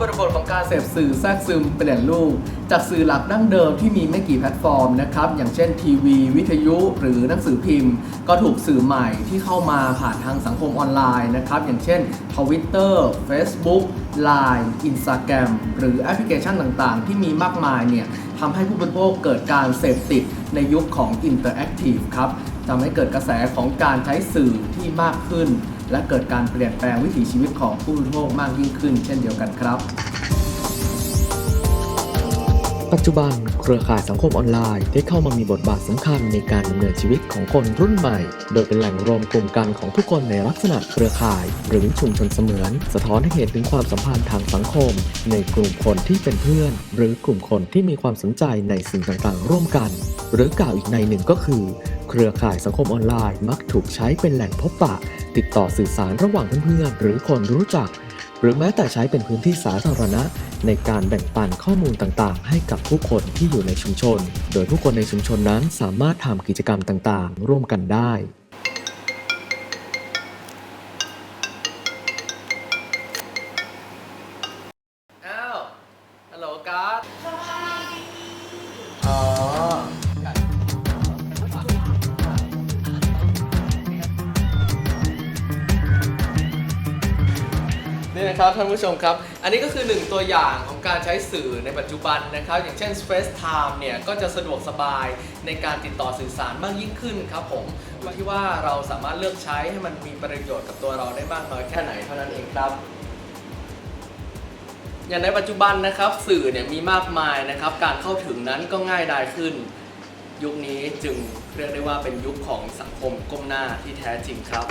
บริบทของการเสพสื่อแทรกซึมเปลี่ยนรูป จากสื่อหลักดั้งเดิมที่มีไม่กี่แพลตฟอร์มนะครับ อย่างเช่นทีวี วิทยุหรือหนังสือพิมพ์ ก็ถูกสื่อใหม่ที่เข้ามาผ่านทางสังคมออนไลน์นะครับ อย่างเช่น Twitter Facebook Line Instagram หรือแอปพลิเคชันต่างๆ ที่มีมากมายเนี่ยทำให้ผู้บริโภคเกิดการเสพติดในยุคของ Interactive ครับทำให้เกิดกระแสของการใช้สื่อที่มากขึ้น และเกิดการเปลี่ยนแปลงวิถีชีวิตของผู้บริโภคมากยิ่งขึ้น เช่นเดียวกันครับ ปัจจุบันเครือข่ายสังคมออนไลน์ได้เข้ามามีบทบาทสำคัญในการดำเนินชีวิตของคนรุ่นใหม่ โดยเป็นแหล่งรวมกลุ่มกันของผู้คนในลักษณะเครือข่าย หรือชุมชนเสมือน สะท้อนให้เห็นถึงความสัมพันธ์ทางสังคม ในกลุ่มคนที่เป็นเพื่อน หรือกลุ่มคนที่มีความสนใจในสิ่งต่างๆ ร่วมกัน หรือกล่าวอีกในหนึ่งก็คือ เครือข่ายสังคมออนไลน์ มักถูกใช้เป็นแหล่งพบปะ ติดต่อสื่อสารระหว่างเพื่อนๆหรือคนรู้จัก หรือแม้แต่ใช้เป็นพื้นที่สาธารณะ ในการแบ่งปันข้อมูลต่างๆ ให้กับผู้คนที่อยู่ในชุมชน โดยผู้คนในชุมชนนั้นสามารถทำกิจกรรมต่างๆ ร่วมกันได้อ้าวฮัลโหลการ์ดอ๋อ นี่นะครับท่านผู้ชมครับ อันนี้ก็คือหนึ่งตัวอย่างของการใช้สื่อในปัจจุบันนะครับ อย่างเช่น FaceTime เนี่ยก็จะสะดวกสบายในการติดต่อสื่อสารมากยิ่งขึ้นครับผมอยู่ที่ว่าเราสามารถเลือกใช้ให้มันมีประโยชน์กับตัวเราได้มากน้อยแค่ไหนเท่านั้นเองครับอย่างในปัจจุบันนะครับสื่อเนี่ยมีมากมายนะครับ การเข้าถึงนั้นก็ง่ายดายขึ้น ยุคนี้จึงเรียกได้ว่าเป็นยุคของสังคมก้มหน้าที่แท้จริงครับ